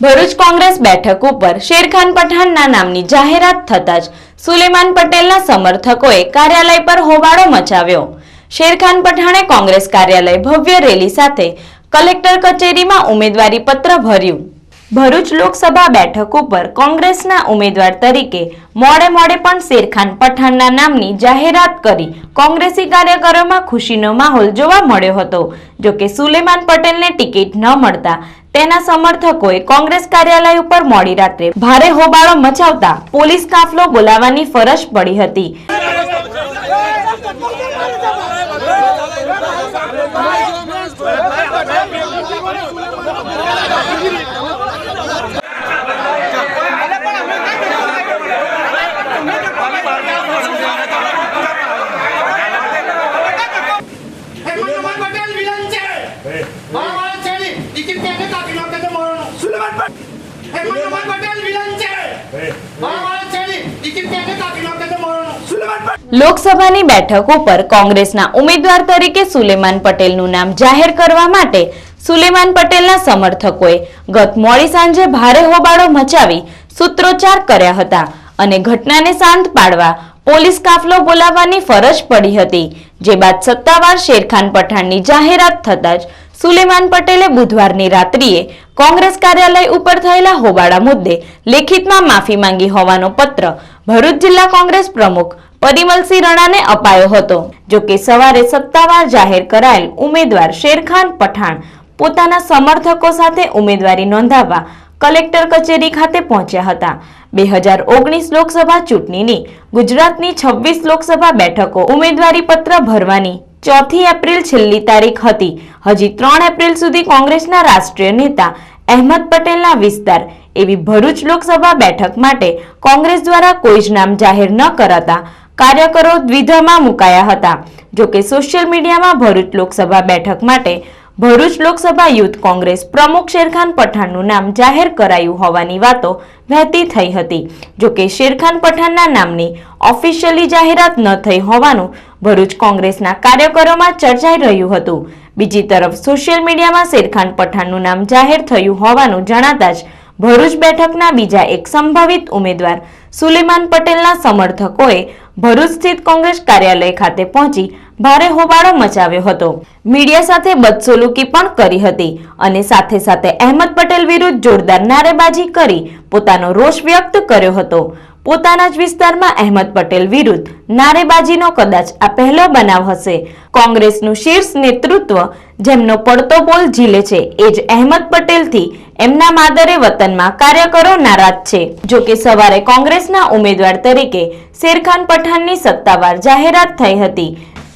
ભરૂચ કોંગ્રેસ બેઠક ઉપર શેરખાન પઠાણના નામની જાહેરાત થતાં જ સુલેમાન પટેલના સમર્થકોએ કાર્યાલય પર હોબાળો મચાવ્યો. શેરખાન પઠાણે કોંગ્રેસ કાર્યાલય ભવ્ય રેલી સાથે કલેક્ટર કચેરીમાં ઉમેદવારી પત્ર ભર્યું. ભરૂચ લોકસભા બેઠક ઉપર કોંગ્રેસના ઉમેદવાર તરીકે મોડે મોડે પણ શેરખાન પઠાણના નામની જાહેરાત કરી કોંગ્રેસી કાર્યકરોમાં ખુશીનો માહોલ જોવા મળ્યો હતો. જોકે સુલેમાન પટેલને ટિકિટ ન મળતા તેના સમર્થકોએ કોંગ્રેસ કાર્યાલય ઉપર મોડી રાત્રે ભારે હોબાળો મચાવતા પોલીસ કાફલો બોલાવવાની ફરજ પડી હતી હેમંતભાઈ પટેલ વિલન છે બરાબર છે ને? ટિકિટ કેને કાપી નાખે છે મોરનો? હેમંતભાઈ પટેલ વિલન છે બરાબર છે ને? ટિકિટ કેને કાપી નાખે છે મોરનો? લોકસભાની બેઠક ઉપર કોંગ્રેસના ઉમેદવાર તરીકે સુલેમાન પટેલનું નામ જાહેર કરવા માટે સુલેમાન પટેલના સમર્થકોએ ગત મોડી સાંજે ભારે હોબાળો મચાવી સૂત્રોચ્ચાર કર્યા હતા અને ઘટનાને શાંત પાડવા પોલીસ કાફલો બોલાવવાની ફરજ પડી હતી, જે બાદ સત્તાવાર શેરખાન પઠાણની જાહેરાત થતાં જ સુલેમાન પટેલે બુધવારની રાત્રિએ કોંગ્રેસ કાર્યાલય ઉપર થયેલા હોબાળા મુદ્દે લેખિતમાં માફી માંગી હોવાનો પત્ર ભરૂચ જિલ્લા કોંગ્રેસ પ્રમુખ પરિમલસિંહ રણાને અપાયો હતો. જો કે સવારે સત્તાવાર જાહેર કરાયેલ ઉમેદવાર શેરખાન પઠાણ પોતાના સમર્થકો સાથે ઉમેદવારી નોંધાવવા કલેક્ટર કચેરી ખાતે પહોંચ્યા હતા. બે હજાર ઓગણીસ લોકસભા ચૂંટણીની ગુજરાતની છવ્વીસ લોકસભા બેઠકો ઉમેદવારી પત્ર ભરવાની ચોથી એપ્રિલ છેલ્લી તારીખ હતી. હજી ત્રણ એપ્રિલ સુધી કોંગ્રેસના રાષ્ટ્રીય નેતા અહેમદ પટેલના વિસ્તાર એવી ભરૂચ લોકસભા બેઠક માટે કોંગ્રેસ દ્વારા કોઈ જ નામ જાહેર ન કરાતા કાર્યકરો દ્વિધામાં મુકાયા હતા. જોકે સોશિયલ મીડિયામાં ભરૂચ લોકસભા બેઠક માટે ભરૂચ લોકસભા યુથ કોંગ્રેસ પ્રમુખ શેરખાન પઠાણનું નામ જાહેર કરાયું હોવાની વાતો વહેતી થઈ હતી. જોકે શેરખાન પઠાણના નામની ઓફિશિયલી જાહેરાત ન થઈ હોવાનું ભરૂચ કોંગ્રેસના કાર્યકરોમાં ચર્ચાઈ રહ્યું હતું. બીજી તરફ સોશિયલ મીડિયામાં શેરખાન પઠાણનું નામ જાહેર થયું હોવાનું જણાતા જ ભરૂચ બેઠકના બીજા એક સંભવિત ઉમેદવાર સુલેમાન પટેલના સમર્થકોએ ભરૂચ સ્થિત કોંગ્રેસ કાર્યાલય ખાતે પહોંચી ભારે હોબાળો મચાવ્યો હતો. મીડિયા સાથે બદસુલુકી પણ કરી હતી અને સાથે સાથે અહેમદ પટેલ વિરુદ્ધ જોરદાર નારેબાજી કરી પોતાનો રોષ વ્યક્ત કર્યો હતો. પોતાના જ વિસ્તારમાં અહેમદ પટેલ વિરુદ્ધ નારેબાજીનો કદાચ આ પહેલો બનાવ હશે. કોંગ્રેસનું શીર્ષ નેતૃત્વ જેમનો પડતો બોલ ઝીલે છે, એ જ અહેમદ પટેલથી એમના માદરે વતનમાં કાર્યકરો નારાજ છે. જો કે સવારે કોંગ્રેસના ઉમેદવાર તરીકે શેરખાન પઠાણની સત્તાવાર જાહેરાત થઈ હતી.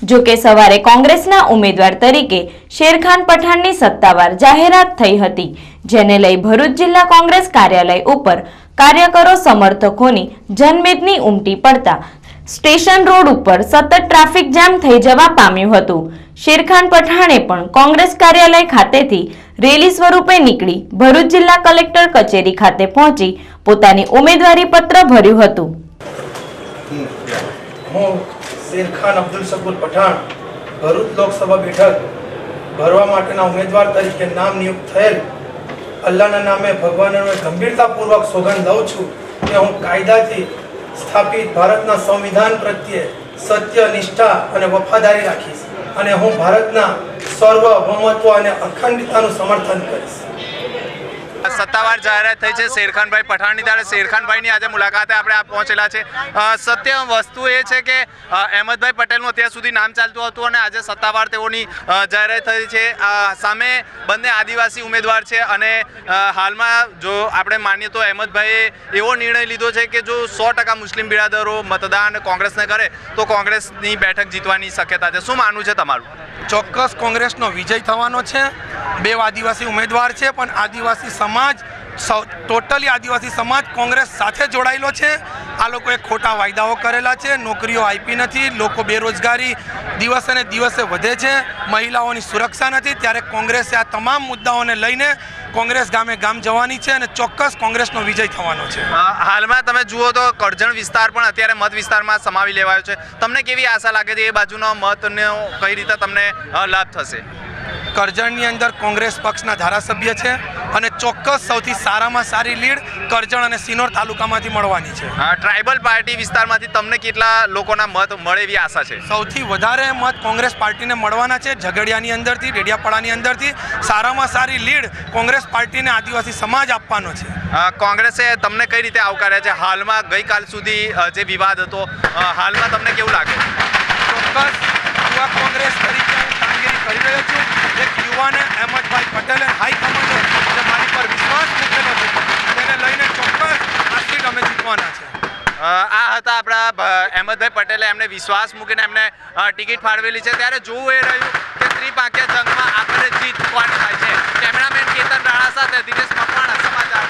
જો કે સવારે કોંગ્રેસના ઉમેદવાર તરીકે શેરખાન પઠાણની સત્તાવાર જાહેરાત થઈ હતી. જેને લઈ ભરૂચ જિલ્લા કોંગ્રેસ કાર્યાલય ઉપર કાર્યકરો સમર્થકોની જનમેદની ઉમટી પડતા સ્ટેશન રોડ ઉપર સતત ટ્રાફિક જામ થઈ જવા પામ્યું હતું. શેરખાન પઠાણે પણ કોંગ્રેસ કાર્યાલય ખાતેથી રેલી સ્વરૂપે નીકળી ભરૂચ જિલ્લા કલેક્ટર કચેરી ખાતે પહોંચી પોતાની ઉમેદવારી પત્ર ભર્યું હતું. શેરખાન અબ્દુલ શકુર પઠાણ ભરૂચ લોકસભા બેઠક ભરવા માટેના ઉમેદવાર તરીકે નામ નિયુક્ત થયેલ અલ્લાહના નામે ભગવાનનો ગંભીરતાપૂર્વક સોગંદ લઉં છું કે હું કાયદાથી સ્થાપિત ભારતના સંવિધાન પ્રત્યે સત્ય, નિષ્ઠા અને વફાદારી રાખીશ અને હું ભારતના સર્વભૌમત્વ અને અખંડિતતાનું સમર્થન કરીશ. સત્તાવાર જાહેરાત થઈ છે શેરખાનભાઈ પઠાણની ત્યારે શેરખાનભાઈની આજે મુલાકાતે આપણે આ પહોંચેલા છે. સત્ય વસ્તુ એ છે કે અહેમદભાઈ પટેલનું અત્યાર સુધી નામ ચાલતું હતું અને આજે સત્તાવાર તેઓની જાહેરાત થઈ છે. સામે બંને આદિવાસી ઉમેદવાર છે અને હાલમાં જો આપણે માનીએ તો અહેમદભાઈએ એવો નિર્ણય લીધો છે કે જો સો ટકા મુસ્લિમ બિરાદરો મતદાન કોંગ્રેસને કરે, તો કોંગ્રેસની બેઠક જીતવાની શક્યતા છે. શું માનવું છે તમારું? ચોક્કસ કોંગ્રેસનો વિજય થવાનો છે. બે આદિવાસી ઉમેદવાર છે પણ આદિવાસી સમાજ ટોટલી આદિવાસી સમાજ કોંગ્રેસ સાથે જોડાયેલો છે. આ લોકોએ ખોટા વાયદાઓ કરેલા છે નોકરીઓ આપી નથી લોકો બેરોજગારી દિવસે ને દિવસે વધે છે મહિલાઓની સુરક્ષા નથી. ત્યારે કોંગ્રેસે આ તમામ મુદ્દાઓને લઈને કોંગ્રેસ ગામે ગામ જવાની છે અને ચોક્કસ કોંગ્રેસનો વિજય થવાનો છે. હાલમાં તમે જુઓ તો કરજણ વિસ્તાર પણ અત્યારે મત વિસ્તારમાં સમાવી લેવાયો છે. તમને કેવી આશા લાગે છે? એ બાજુનો મતનો કઈ રીતે તમને લાભ થશે? કરજણની અંદર કોંગ્રેસ પક્ષના ધારાસભ્ય છે. અને ચોક્કસ સૌથી સારામાં સારી લીડ કરજણ અને સિનોર તાલુકામાંથી મળવાની છે. ટ્રાઇબલ પાર્ટી વિસ્તારમાંથી તમને કેટલા લોકોના મત મળે એવી આશા છે? સૌથી વધારે મત કોંગ્રેસ પાર્ટીને મળવાના છે ઝઘડિયાની અંદરથી ડેડિયાપાડાની અંદરથી. સારામાં સારી લીડ કોંગ્રેસ પાર્ટીને આદિવાસી સમાજ આપવાનો છે. કોંગ્રેસે તમને કઈ રીતે આવકાર્યા છે? હાલમાં ગઈકાલ સુધી જે વિવાદ હતો હાલમાં તમને કેવું લાગે? ચોક્કસ યુવા કોંગ્રેસ તરીકે કામગીરી કરી રહ્યો છું. એક યુવાને અહેમદભાઈ પટેલે હાઈકમાન્ડે જે મારી પર વિશ્વાસ મૂકેલો છે તેને લઈને ચોક્કસ આ જીતવાના છે. આ હતા આપણા અહેમદભાઈ પટેલે એમને વિશ્વાસ મૂકીને એમને ટિકિટ ફાળવેલી છે. ત્યારે જોવું એ રહ્યું કે ત્રિપાંખ્ય જંગમાં આપણે જીત કોણ થાય છે. કેમેરામેન કેતન રાણા સાથે દિનેશ મકવાણા સમાચાર.